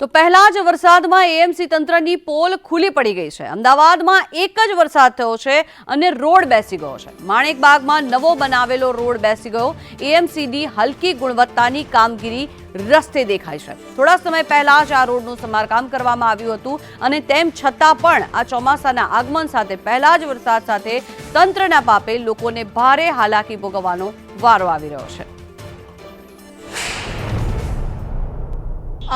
તો પહેલા જ વરસાદમાં એએમસી તંત્રની પોલ ખુલ્લી પડી ગઈ છે. અમદાવાદમાં એક જ વરસાદ થયો છે અને રોડ બેસી ગયો છે. માણેકબાગમાં નવો બનાવેલો રોડ બેસી ગયો. એએમસીની હલકી ગુણવત્તાની કામગીરી રસ્તે દેખાય છે. થોડા સમય પહેલા જ આ રોડનું સમારકામ કરવામાં આવ્યું હતું અને તેમ છતાં પણ આ ચોમાસાના આગમન સાથે પહેલા જ વરસાદ સાથે તંત્રના પાપે લોકોને ભારે હાલાકી ભોગવવાનો વારો આવી રહ્યો છે.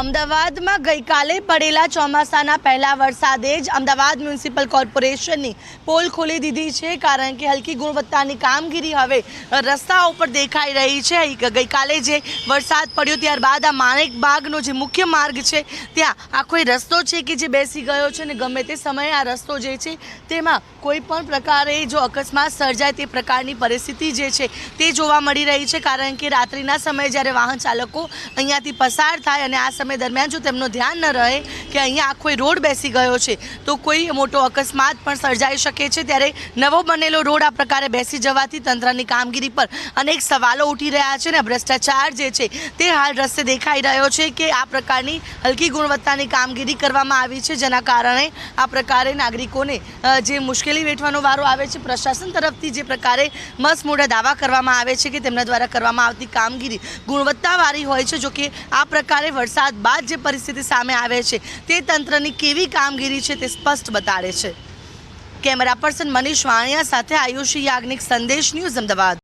અમદાવાદમાં ગઈકાલે પડેલા ચોમાસાના પહેલા વરસાદે જ અમદાવાદ મ્યુનિસિપલ કોર્પોરેશનની પોલ ખોલી દીધી છે, કારણ કે હલકી ગુણવત્તાની કામગીરી હવે રસ્તાઓ ઉપર દેખાઈ રહી છે. ગઈકાલે જે વરસાદ પડ્યો ત્યારબાદ આ માણેક બાગનો જે મુખ્ય માર્ગ છે, ત્યાં આખો રસ્તો છે કે જે બેસી ગયો છે અને ગમે તે સમયે આ રસ્તો જે છે, તેમાં કોઈ પણ પ્રકારે જો અકસ્માત સર્જાય તે પ્રકારની પરિસ્થિતિ જે છે, તે જોવા મળી રહી છે, કારણ કે રાત્રિના સમયે જ્યારે વાહન ચાલકો અહીંયાથી પસાર થાય અને આ સમય દરમિયાન જો તેમનું ધ્યાન ન રહે કે અહીંયા આખો રોડ બેસી ગયો છે, તો કોઈ મોટો અકસ્માત પણ સર્જાઈ શકે છે. ત્યારે નવો બનેલો રોડ આ પ્રકારે બેસી જવાથી તંત્રની કામગીરી પર અનેક સવાલો ઉઠી રહ્યા છે ને ભ્રષ્ટાચાર જે છે, તે હાલ રસ્તે દેખાઈ રહ્યો છે કે આ પ્રકારની હલકી ગુણવત્તાની કામગીરી કરવામાં આવી છે, જેના કારણે આ પ્રકારે નાગરિકોને જે મુશ્કેલી વેઠવાનો વારો આવે છે, પ્રશાસન તરફથી જે પ્રકારે મસ્ત દાવા કરવામાં આવે છે કે તેમના દ્વારા કરવામાં આવતી કામગીરી ગુણવત્તાવાળી હોય છે, જો કે આ પ્રકારે વરસાદ બાદ જે પરિસ્થિતિ સામે આવે છે તે તંત્રની કેવી કામગીરી છે તે સ્પષ્ટ બતાડે છે. કેમેરા પર્સન મનીષ વાણિયા સાથે આયુષી યાજ્ઞિક સંદેશ ન્યૂઝ અમદાવાદ.